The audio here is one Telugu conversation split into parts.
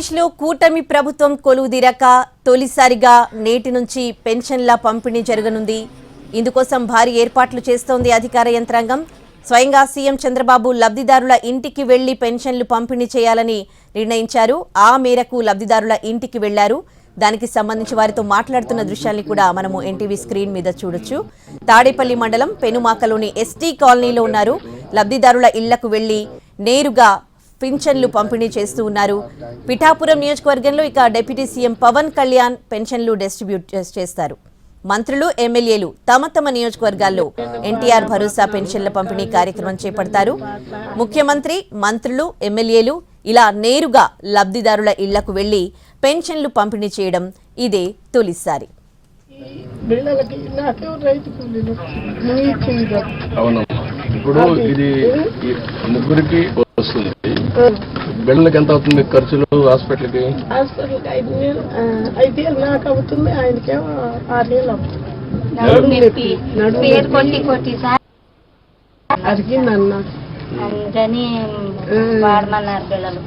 ఆంధ్రప్రదేశ్లో కూటమి ప్రభుత్వం కొలువుదీరాక తొలిసారిగా నేటి నుంచి పెన్షన్ల పంపిణీ జరగనుంది. ఇందుకోసం భారీ ఏర్పాట్లు చేస్తోంది అధికార యంత్రాంగం. స్వయంగా సీఎం చంద్రబాబు లబ్ధిదారుల ఇంటికి వెళ్ళి పెన్షన్లు పంపిణీ చేయాలని నిర్ణయించారు. ఆ మేరకు లబ్ధిదారుల ఇంటికి వెళ్ళారు. దానికి సంబంధించి వారితో మాట్లాడుతున్న దృశ్యాన్ని కూడా మనము ఎన్టీవీ స్క్రీన్ మీద చూడొచ్చు. తాడేపల్లి మండలం పెనుమాకలోని ఎస్టీ కాలనీలో ఉన్నారు. లబ్ధిదారుల ఇళ్ళకు వెళ్ళి నేరుగా పింఛన్లు పంపిణీ చేస్తూ ఉన్నారు. పిఠాపురం నియోజకవర్గంలో ఇక డిప్యూటీ సీఎం పవన్ కళ్యాణ్ పెన్షన్లు డిస్ట్రిబ్యూట్ చేస్- చేస్తారు. మంత్రులు ఎమ్మెల్యేలు తమ తమ నియోజకవర్గాల్లో ఎన్టీఆర్ భరోసా పెన్షన్ల పంపిణీ కార్యక్రమం చేపడతారు. ముఖ్యమంత్రి మంత్రులు ఎమ్మెల్యేలు ఇలా నేరుగా లబ్ధిదారుల ఇళ్ళకు వెళ్ళి పెన్షన్లు పంపిణీ చేయడం ఇదే తొలిసారి. ఇప్పుడు ఇది ముగ్గురికి వస్తుంది. బిళ్ళకి ఎంత అవుతుంది ఖర్చులు హాస్పిటల్కి? హాస్పిటల్కి ఐదు వేలు ఆ, ఐదు వేలు నాకు అవుతుంది ఆయనకేమో ఆరు వేలు వాడమన్నారు పిల్లలు.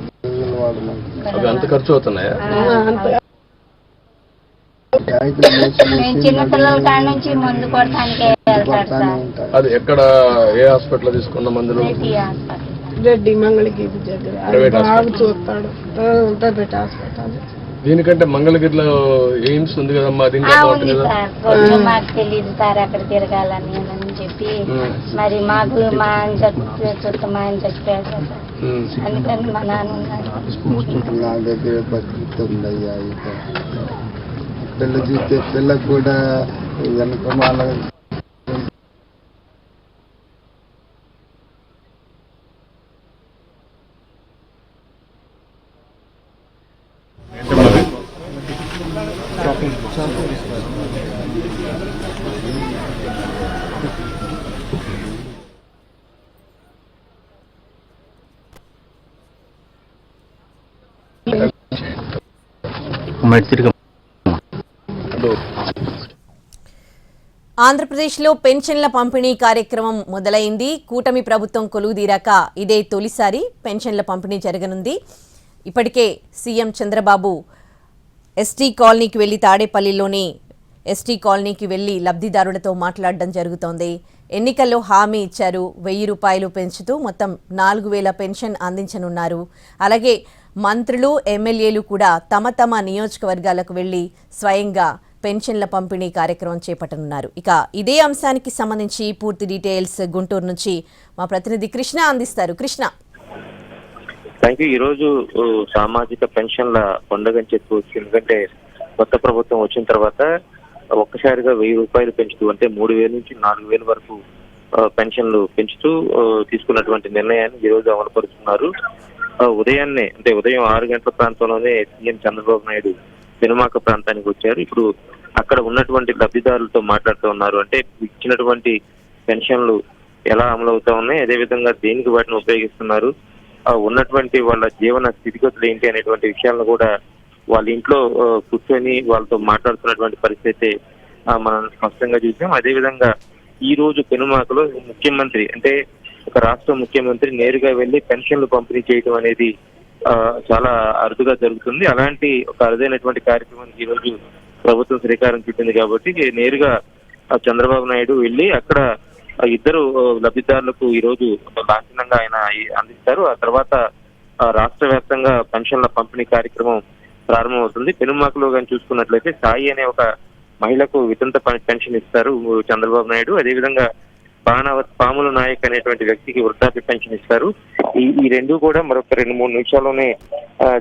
అవి ఎంత ఖర్చు అవుతున్నాయా? అంత. చిన్న పిల్లల కాడ నుంచి ముందు కొడటానికే అది ఎక్కడ ఏ హాస్పిటల్ తీసుకున్న మందులు? రెడ్డి మంగళగిరి దగ్గర. బాగా. చూస్తాడు. Private hospital. దీనికంటే మంగళగిరిలో ఎయిమ్స్ ఉంది కదమ్మా అది ఇంకా బాగుంటుంది? కదా మాకు తెలియదు సార్ అక్కడ తిరగాలని అని చెప్పి. మరి మాకు మా ఆయన చచ్చిపోయి చుట్టూ మా ఆయన సార్. ఉమ్. అందుకని మా నాన్న ఉన్నాడు నా దగ్గర బతుకుతుందయ్యా ఇక. పిల్ల చూస్తే పిల్లకు కూడా వెనక ఆంధ్రప్రదేశ్లో పెన్షన్ల పంపిణీ కార్యక్రమం మొదలైంది. కూటమి ప్రభుత్వం కొలువుదీరాక ఇదే తొలిసారి పెన్షన్ల పంపిణీ జరగనుంది. ఇప్పటికే సీఎం చంద్రబాబు ఎస్టీ కాలనీకి వెళ్ళి తాడేపల్లిలోని ఎస్టీ కాలనీకి వెళ్ళి లబ్ధిదారులతో మాట్లాడడం జరుగుతోంది. ఎన్నికల్లో హామీ ఇచ్చారు. వెయ్యి రూపాయలు పెంచుతూ మొత్తం నాలుగు వేల పెన్షన్ అందించనున్నారు. అలాగే మంత్రులు ఎమ్మెల్యేలు కూడా తమ తమ నియోజకవర్గాలకు వెళ్ళి స్వయంగా పెన్షన్ల పంపిణీ కార్యక్రమం చేపట్టనున్నారు. ఇక ఇదే అంశానికి సంబంధించి పూర్తి డీటెయిల్స్ గుంటూరు నుంచి మా ప్రతినిధి కృష్ణ అందిస్తారు. కృష్ణ. Thank you. ఈ రోజు సామాజిక పెన్షన్ల పండుగ అని ఎందుకంటే కొత్త ప్రభుత్వం వచ్చిన తర్వాత ఒక్కసారిగా వెయ్యి రూపాయలు పెంచుతూ అంటే మూడు వేల నుంచి నాలుగు వేల వరకు పెన్షన్లు పెంచుతూ తీసుకున్నటువంటి నిర్ణయాన్ని ఈ రోజు అమలుపరుస్తున్నారు. ఉదయాన్నే అంటే ఉదయం ఆరు గంటల ప్రాంతంలోనే సీఎం చంద్రబాబు నాయుడు పెనుమాక ప్రాంతానికి వచ్చారు. ఇప్పుడు అక్కడ ఉన్నటువంటి లబ్ధిదారులతో మాట్లాడుతూ ఉన్నారు. అంటే ఇచ్చినటువంటి పెన్షన్లు ఎలా అమలు అవుతా ఉన్నాయి అదేవిధంగా దేనికి వాటిని ఉపయోగిస్తున్నారు ఉన్నటువంటి వాళ్ళ జీవన స్థితిగతులు ఏంటి అనేటువంటి విషయాలను కూడా వాళ్ళ ఇంట్లో కూర్చొని వాళ్ళతో మాట్లాడుతున్నటువంటి పరిస్థితి మనం స్పష్టంగా చూసాం. అదేవిధంగా ఈ రోజు పెనుమాకలో ముఖ్యమంత్రి అంటే ఒక రాష్ట్ర ముఖ్యమంత్రి నేరుగా వెళ్ళి పెన్షన్లు పంపిణీ చేయడం అనేది ఆ, చాలా అరుదుగా జరుగుతుంది. అలాంటి ఒక అరుదైనటువంటి కార్యక్రమానికి ఈ రోజు ప్రభుత్వం శ్రీకారం చుట్టింది కాబట్టి నేరుగా చంద్రబాబు నాయుడు వెళ్ళి అక్కడ ఇద్దరు లబ్ధిదారులకు ఈ రోజు లాంఛనంగా ఆయన అందిస్తారు. ఆ తర్వాత ఆ, రాష్ట్ర వ్యాప్తంగా పెన్షన్ల పంపిణీ కార్యక్రమం ప్రారంభమవుతుంది. పెనుమాకులో కానీ చూసుకున్నట్లయితే సాయి అనే ఒక మహిళకు వితంత పెన్షన్ ఇస్తారు చంద్రబాబు నాయుడు. అదేవిధంగా బాణావత్ పాముల నాయక్ అనేటువంటి వ్యక్తికి వృద్ధాప్య పెన్షన్ ఇస్తారు. ఈ ఈ రెండు కూడా మరొక రెండు మూడు నిమిషాల్లోనే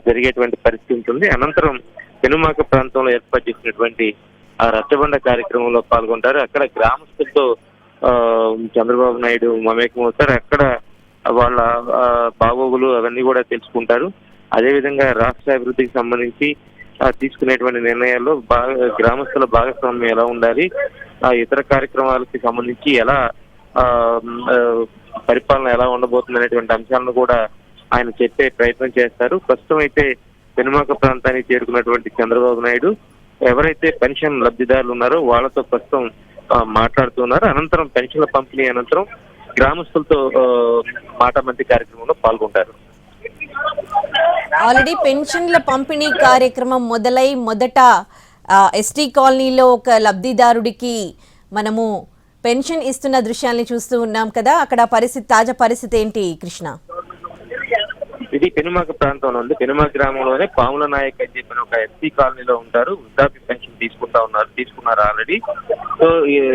జరిగేటువంటి పరిస్థితి ఉంటుంది. అనంతరం పెనుమాక ప్రాంతంలో ఏర్పాటు చేసినటువంటి ఆ రచ్చబండ కార్యక్రమంలో పాల్గొంటారు. అక్కడ గ్రామస్తులతో ఆ, చంద్రబాబు నాయుడు మమేకం అవుతారు అక్కడ వాళ్ళ ఆ, బాగోగులు అవన్నీ కూడా తెలుసుకుంటారు. అదేవిధంగా రాష్ట్ర అభివృద్ధికి సంబంధించి తీసుకునేటువంటి నిర్ణయాల్లో బాగా గ్రామస్తుల భాగస్వామ్యం ఎలా ఉండాలి ఆ ఇతర కార్యక్రమాలకి సంబంధించి ఎలా ఆ, పరిపాలన ఎలా ఉండబోతుంది అనేటువంటి అంశాలను కూడా ఆయన చెప్పే ప్రయత్నం చేస్తారు. ప్రస్తుతం అయితే పెనుమాక ప్రాంతానికి చేరుకున్నటువంటి చంద్రబాబు నాయుడు ఎవరైతే పెన్షన్ లబ్ధిదారులు ఉన్నారో వాళ్ళతో ప్రస్తుతం మాట్లాడుతున్నారు. అనంతరం పెన్షన్ల పంపిణీ అనంతరం గ్రామస్తులతో మాట మంత్రి కార్యక్రమంలో పాల్గొంటారు. ఆల్రెడీ పెన్షన్ల పంపిణీ కార్యక్రమం మొదలై మొదట ఎస్టీ కాలనీలో ఒక లబ్ధిదారుడికి మనము పెన్షన్ ఇస్తున్న దృశ్యాన్ని చూస్తూ ఉన్నాం కదా. అక్కడ పరిస్థితి తాజా పరిస్థితి ఏంటి కృష్ణ? ఇది పెనుమాక ప్రాంతంలో ఉంది. పెనుమాక గ్రామంలోనే పాముల నాయక్ అని చెప్పిన ఒక ఎస్సీ కాలనీలో ఉంటారు. వృద్ధాప్య పెన్షన్ తీసుకుంటా ఉన్నారు తీసుకున్నారు ఆల్రెడీ. సో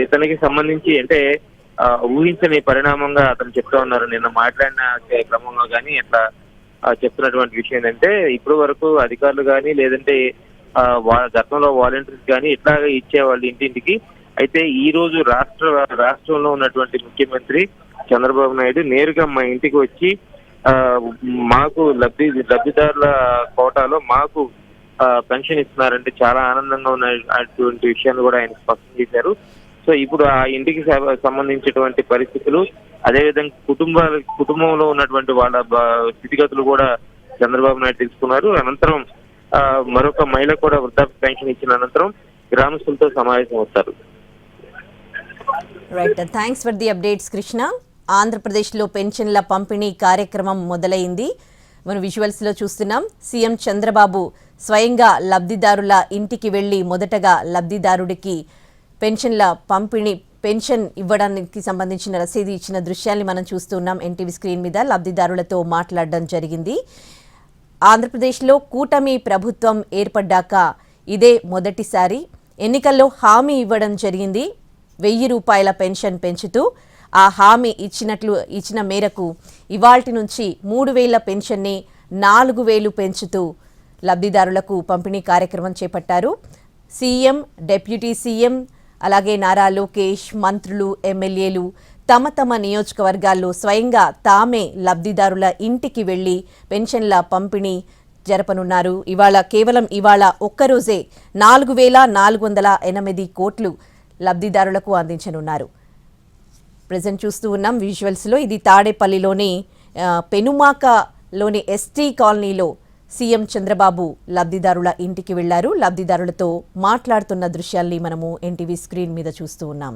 ఇతనికి సంబంధించి అంటే ఆ, ఊహించని పరిణామంగా అతను చెప్తా ఉన్నారు. నిన్న మాట్లాడిన క్రమంలో కానీ ఇట్లా చెప్తున్నటువంటి విషయం ఏంటంటే ఇప్పటి వరకు అధికారులు కానీ లేదంటే ఆ, వా- గతంలో వాలంటీర్స్ కానీ ఇట్లాగే ఇచ్చేవాళ్ళు ఇంటింటికి. అయితే ఈ రోజు రాష్ట్ర రాష్ట్రంలో ఉన్నటువంటి ముఖ్యమంత్రి చంద్రబాబు నాయుడు నేరుగా మా ఇంటికి వచ్చి ఆ, మాకు లబ్ధి లబ్ధిదారుల కోటాలో మాకు పెన్షన్ ఇస్తున్నారంటే చాలా ఆనందంగా ఉన్న అటువంటి విషయాన్ని కూడా ఆయన స్పష్టం చేశారు. సో ఇప్పుడు ఆ ఇంటికి సంబంధించినటువంటి పరిస్థితులు అదేవిధంగా కుటుంబాల కుటుంబంలో ఉన్నటువంటి వాళ్ళ స్థితిగతులు కూడా చంద్రబాబు నాయుడు తెలుసుకున్నారు. అనంతరం ఆ, మరొక మహిళ కూడా వృద్ధాప్య పెన్షన్ ఇచ్చిన అనంతరం గ్రామస్తులతో సమావేశం అవుతారు. Right thanks for the updates Krishna ఆంధ్రప్రదేశ్లో పెన్షన్ల పంపిణీ కార్యక్రమం మొదలైంది. మనం విజువల్స్లో చూస్తున్నాం. సీఎం చంద్రబాబు స్వయంగా లబ్ధిదారుల ఇంటికి వెళ్ళి మొదటగా లబ్ధిదారుడికి పెన్షన్ల పంపిణీ పెన్షన్ ఇవ్వడానికి సంబంధించిన రసీదు ఇచ్చిన దృశ్యాన్ని మనం చూస్తున్నాం ఎన్టీవీ స్క్రీన్ మీద. లబ్ధిదారులతో మాట్లాడడం జరిగింది. ఆంధ్రప్రదేశ్లో కూటమి ప్రభుత్వం ఏర్పడ్డాక ఇదే మొదటిసారి ఎన్నికల్లో హామీ ఇవ్వడం జరిగింది. వెయ్యి రూపాయల పెన్షన్ పెంచుతూ ఆ హామీ ఇచ్చినట్లు ఇచ్చిన మేరకు ఇవాల్టి నుంచి మూడు వేల పెన్షన్ని నాలుగు వేలు పెంచుతూ లబ్ధిదారులకు పంపిణీ కార్యక్రమం చేపట్టారు. సీఎం డెప్యూటీ సీఎం అలాగే నారా లోకేష్ మంత్రులు ఎమ్మెల్యేలు తమ తమ నియోజకవర్గాల్లో స్వయంగా తామే లబ్ధిదారుల ఇంటికి వెళ్ళి పెన్షన్ల పంపిణీ జరపనున్నారు. ఇవాళ కేవలం ఇవాళ ఒక్కరోజే నాలుగు వేల నాలుగు వందల ఎనిమిది కోట్లు లబ్ధిదారులకు అందించనున్నారు. ప్రజెంట్ చూస్తూ ఉన్నాం విజువల్స్లో ఇది తాడేపల్లిలోని పెనుమాకలోని ఎస్టీ కాలనీలో సీఎం చంద్రబాబు లబ్ధిదారుల ఇంటికి వెళ్ళారు. లబ్ధిదారులతో మాట్లాడుతున్న దృశ్యాల్ని మనము ఎన్టీవీ స్క్రీన్ మీద చూస్తూ ఉన్నాం.